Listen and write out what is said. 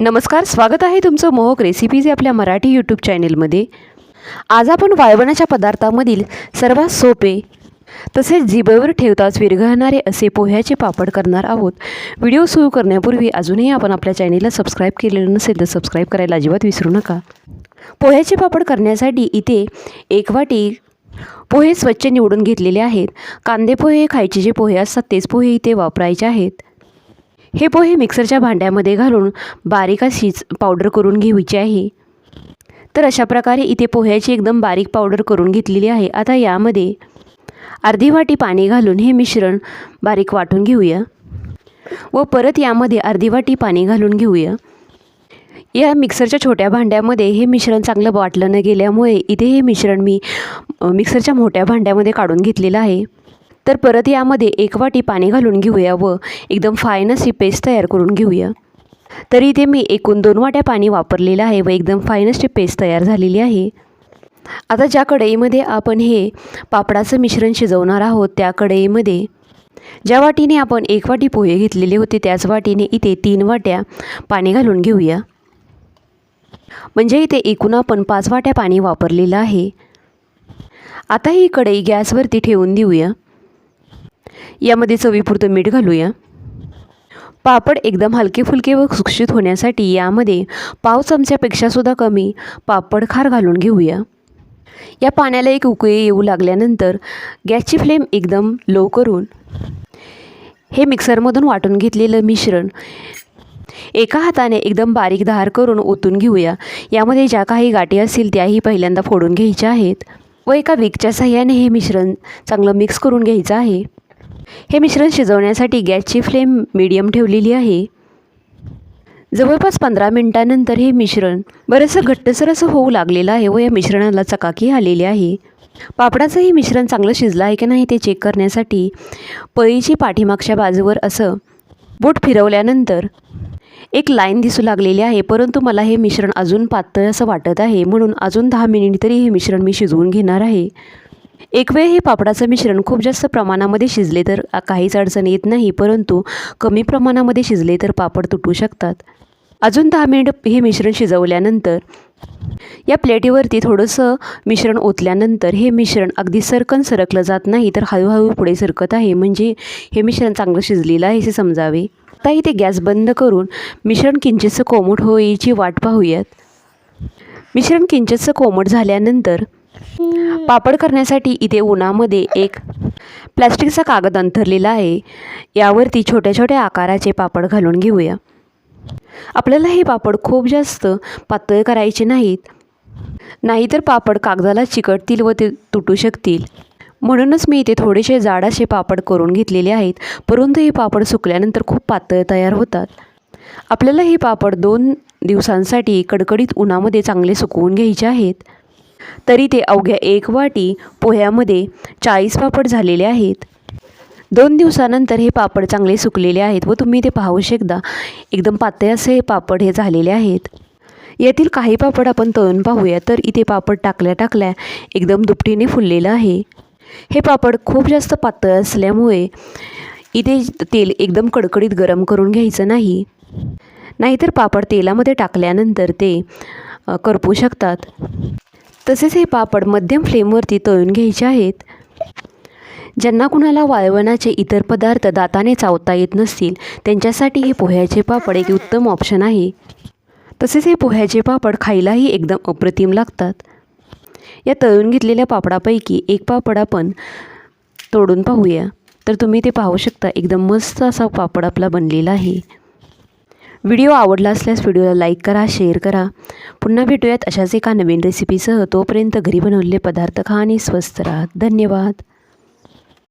नमस्कार स्वागत आहे तुमचं मोहक रेसिपीज आपल्या मराठी यूट्यूब चॅनेलमध्ये आज आपण वाळवणाच्या पदार्थामधील सर्वात सोपे तसेच जिभेवर ठेवताच विरघळणारे असे पोह्याचे पापड करणार आहोत. व्हिडिओ सुरू करण्यापूर्वी अजूनही आपण आपल्या चॅनेलला सबस्क्राईब केलेलं नसेल तर सबस्क्राईब करायला अजिबात विसरू नका. पोह्याचे पापड करण्यासाठी इथे एक वाटी पोहे स्वच्छ निवडून घेतलेले आहेत. कांदे पोहे खायचे जे पोहे असतात तेच पोहे इथे वापरायचे आहेत. हे पोहे मिक्सरच्या भांड्यामध्ये घालून बारीक अशीच पावडर करून घ्यायची आहे. तर अशा प्रकारे इथे पोह्याची एकदम बारीक पावडर करून घेतलेली आहे. आता यामध्ये अर्धी वाटी पाणी घालून हे मिश्रण बारीक वाटून घेऊया. व परत यामध्ये अर्धी वाटी पाणी घालून घेऊया. या मिक्सरच्या छोट्या भांड्यामध्ये हे मिश्रण चांगलं वाटलं न गेल्यामुळे इथे हे मिश्रण मी मिक्सरच्या मोठ्या भांड्यामध्ये काढून घेतलेलं आहे. तर परत यामध्ये एक वाटी पाणी घालून घेऊया व एकदम फाईन अशी पेस्ट तयार करून घेऊया. तर इथे मी एकूण दोन वाट्या पाणी वापरलेलं आहे व एकदम फाईन अशी पेस्ट तयार झालेली आहे. आता ज्या कढईमध्ये आपण हे पापडाचं मिश्रण शिजवणार आहोत त्या कढईमध्ये ज्या वाटीने आपण एक वाटी पोहे घेतलेले होते त्याच वाटीने इथे तीन वाट्या पाणी घालून घेऊया. म्हणजे इथे एकूण आपण पाच वाट्या पाणी वापरलेलं आहे. आता ही कढई गॅसवरती ठेवून देऊया. यामध्ये चवीपुरतं मीठ घालूया. पापड एकदम हलके फुलके व सुक्षित होण्यासाठी यामध्ये पाव चमच्यापेक्षासुद्धा कमी पापड खार घालून घेऊया. या पाण्याला एक उकळी येऊ लागल्यानंतर गॅसची फ्लेम एकदम लो करून हे मिक्सरमधून वाटून घेतलेलं मिश्रण एका हाताने एकदम बारीक धार करून ओतून घेऊया. यामध्ये ज्या काही गाठी असतील त्याही पहिल्यांदा फोडून घ्यायच्या आहेत व एका विकच्या साह्याने हे मिश्रण चांगलं मिक्स करून घ्यायचं आहे. हे मिश्रण शिजवण्यासाठी गॅसची फ्लेम मीडियम ठेवलेली आहे. जवळपास पंधरा मिनटानंतर हे मिश्रण बरंचसं घट्टसर असं होऊ लागलेलं आहे व या मिश्रणाला चकाकी आलेली आहे. पापडाचं हे मिश्रण चांगलं शिजलं आहे की नाही ते चेक करण्यासाठी पळीची पाठीमागच्या बाजूवर असं बोट फिरवल्यानंतर एक लाईन दिसू लागलेली आहे परंतु मला हे मिश्रण अजून पातळ असं वाटत आहे म्हणून अजून दहा मिनिट तरी हे मिश्रण मी शिजवून घेणार आहे. एक वेळ हे पापडाचं मिश्रण खूप जास्त प्रमाणामध्ये शिजले तर काहीच अडचण येत नाही परंतु कमी प्रमाणामध्ये शिजले तर पापड तुटू शकतात. अजून दहा मिनिट हे मिश्रण शिजवल्यानंतर या प्लेटीवरती थोडंसं मिश्रण ओतल्यानंतर हे मिश्रण अगदी सरकन सरकलं जात नाही तर हळूहळू पुढे सरकत आहे. म्हणजे हे मिश्रण चांगलं शिजलेलं आहे असे समजावे. आता इथे गॅस बंद करून मिश्रण किंचितसं कोमट होईची वाट पाहूयात. मिश्रण किंचितसं कोमट झाल्यानंतर पापड करण्यासाठी इथे उन्हामध्ये एक प्लॅस्टिकचा कागद अंथरलेला आहे. यावरती छोट्या छोट्या आकाराचे पापड घालून घेऊया. आपल्याला हे पापड खूप जास्त पातळ करायचे नाहीत. नाहीतर पापड कागदाला चिकटतील व ते तुटू शकतील. म्हणूनच मी इथे थोडेसे जाड असे पापड करून घेतलेले आहेत. परंतु हे पापड सुकल्यानंतर खूप पातळ तयार होतात. आपल्याला हे पापड दोन दिवसांसाठी कडकडीत उन्हामध्ये चांगले सुकवून घ्यायचे आहेत. तरी ते अवघ्या एक वाटी पोह्यामध्ये चाळीस पापड झालेले आहेत. दोन दिवसानंतर हे पापड चांगले सुकलेले आहेत व तुम्ही ते पाहू शकता. एकदम पातळ असे हे पापड हे झालेले आहेत. यातील काही पापड आपण तळून पाहूया. तर इथे पापड टाकल्या टाकल्या एकदम दुपटीने फुललेलं आहे. हे पापड खूप जास्त पातळ असल्यामुळे इथे तेल एकदम कडकडीत गरम करून घ्यायचं नाही. नाहीतर पापड तेलामध्ये टाकल्यानंतर ते करपू शकतात. तसेच हे पापड मध्यम फ्लेमवरती तळून घ्यायचे आहेत. ज्यांना कुणाला वाळवणाचे इतर पदार्थ दाताने चावता येत नसतील त्यांच्यासाठी हे पोह्याचे पापड एक उत्तम ऑप्शन आहे. तसेच हे पोह्याचे पापड खायलाही एकदम अप्रतिम लागतात. या तळून घेतलेल्या पापडापैकी एक पापड आपण तोडून पाहूया. तर तुम्ही ते पाहू शकता एकदम मस्त असा पापड आपला बनलेला आहे. व्हिडिओ आवडला असल्यास व्हिडिओला लाईक करा शेअर करा. पुन्हा भेटूयात अशाच एका नवीन रेसिपीसह तोपर्यंत घरी बनवलेले पदार्थ खा आणि स्वस्त राहा. धन्यवाद.